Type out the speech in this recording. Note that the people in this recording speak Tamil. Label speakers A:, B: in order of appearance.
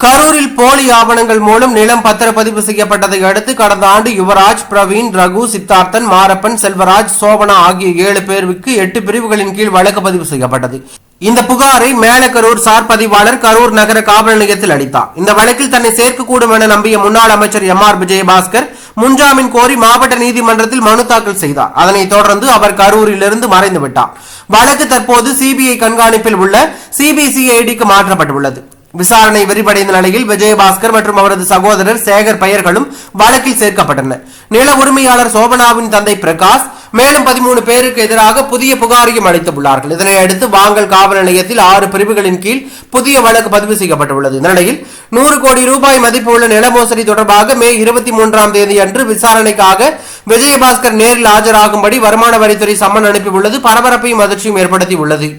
A: கரூரில் போலி ஆவணங்கள் மூலம் நிலம் பத்திரப்பதிவு செய்யப்பட்டதை அடுத்து கடந்த ஆண்டு யுவராஜ் பிரவீன் ரகு சித்தார்த்தன் மாரப்பன் செல்வராஜ் சோபனா ஆகிய ஏழு பேருக்கு எட்டு பிரிவுகளின் கீழ் வழக்கு பதிவு செய்யப்பட்டது. இந்த புகாரை மேலக்கரூர் சார் பதிவாளர் கரூர் நகர காவல் நிலையத்தில் அளித்தார். இந்த வழக்கில் தன்னை சேர்க்கக்கூடும் என நம்பிய முன்னாள் அமைச்சர் எம் ஆர் விஜயபாஸ்கர் முன்ஜாமீன் கோரி மாவட்ட நீதிமன்றத்தில் மனு தாக்கல் செய்தார். அதனைத் தொடர்ந்து அவர் கரூரிலிருந்து மறைந்து விட்டார் வழக்கு தற்போது சிபிஐ கண்காணிப்பில் உள்ள சிபிசிஐடிக்கு மாற்றப்பட்டுள்ளது. விசாரணை விரிவடைந்த நிலையில் விஜயபாஸ்கர் மற்றும் அவரது சகோதரர் சேகர் பெயர்களும் வழக்கில் சேர்க்கப்பட்டனர். நில உரிமையாளர் சோபனாவின் தந்தை பிரகாஷ் மேலும் பதிமூணு பேருக்கு எதிராக புதிய புகாரையும் அளித்துள்ளார்கள். இதனை அடுத்து வாங்கல் காவல் நிலையத்தில் ஆறு பிரிவுகளின் கீழ் புதிய வழக்கு பதிவு செய்யப்பட்டுள்ளது. இந்த நிலையில் நூறு கோடி ரூபாய் மதிப்புள்ள நில மோசடி தொடர்பாக மே இருபத்தி மூன்றாம் தேதி அன்று விசாரணைக்காக விஜயபாஸ்கர் நேரில் ஆஜராகும்படி வருமான வரித்துறை சம்மன் அனுப்பியுள்ளது. பரபரப்பையும் அதிர்ச்சியும் ஏற்படுத்தியுள்ளது.